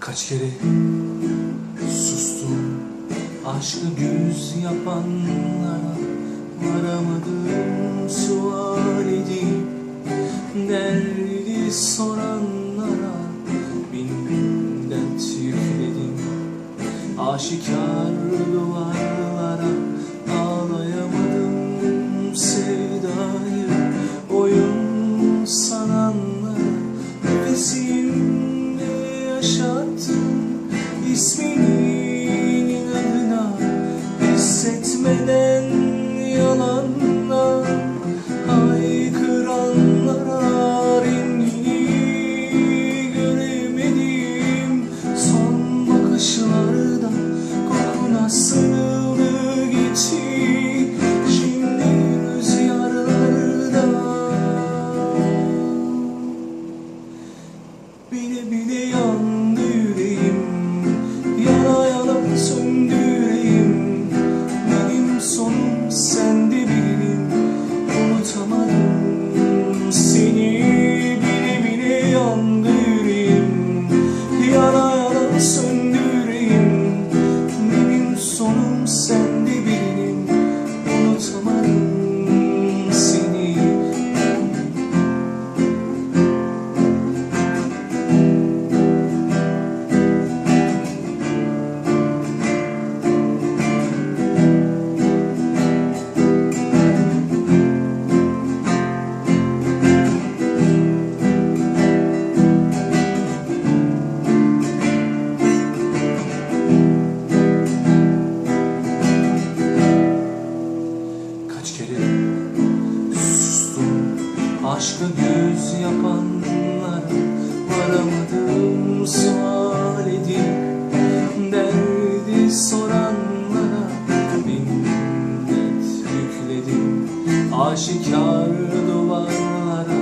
Kaç kere sustum aşkı güz yapanlara Varamadım sual edip derdi soranlara Bin dert yükledim. Aşikar sou aşkı göz yapanlara Varamadım sual edip derdi soranlara Bin dert yükledim. Aşikar duvarlara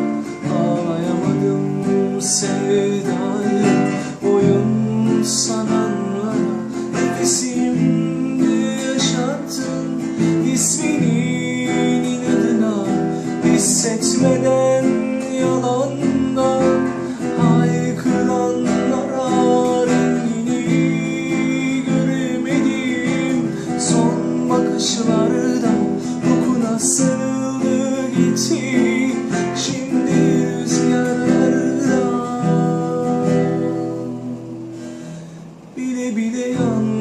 Ağlayamadım sevdayı lòng